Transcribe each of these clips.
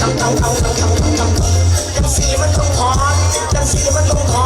ต้องต้องต้องต้องต้องต้องต้องสีมันต้องถอนจังสีมันต้องถอน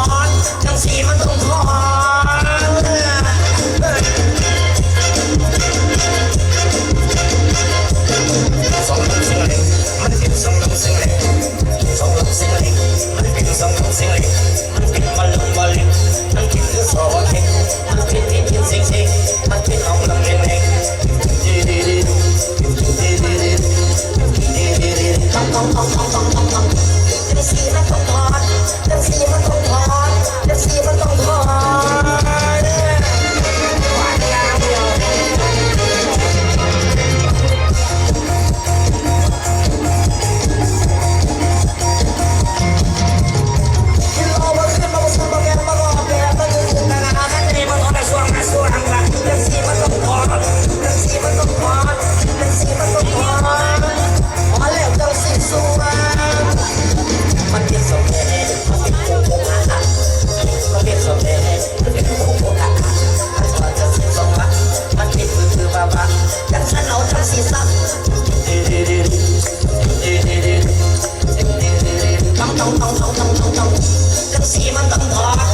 ต้องต้องต้องต้องต้องต้องสีมันต้องทอง